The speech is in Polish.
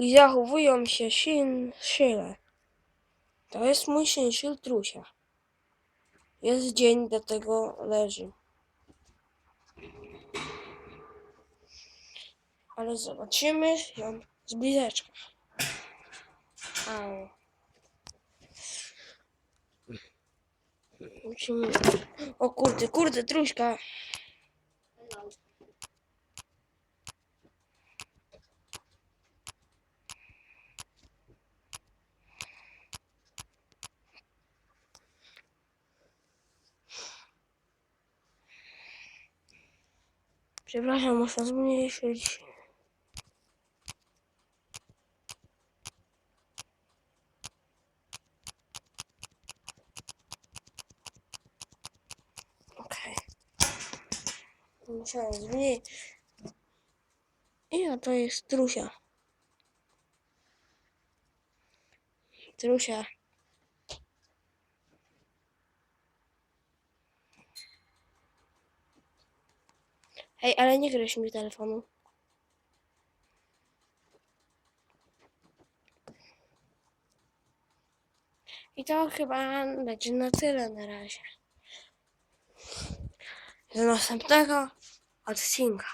zachowują się szyle. To jest mój syn, Szyltrusia. Jest dzień, do tego leży. Ale zobaczymy ją z bliżeczka. O kurde, kurde, truśka. Przepraszam, muszę zmniejszyć. Okej. Musiałem zmniejszyć. I oto jest trusia. Trusia. Hej, ale nie gryź mi telefonu. I to chyba będzie na tyle na razie. Do następnego odcinka.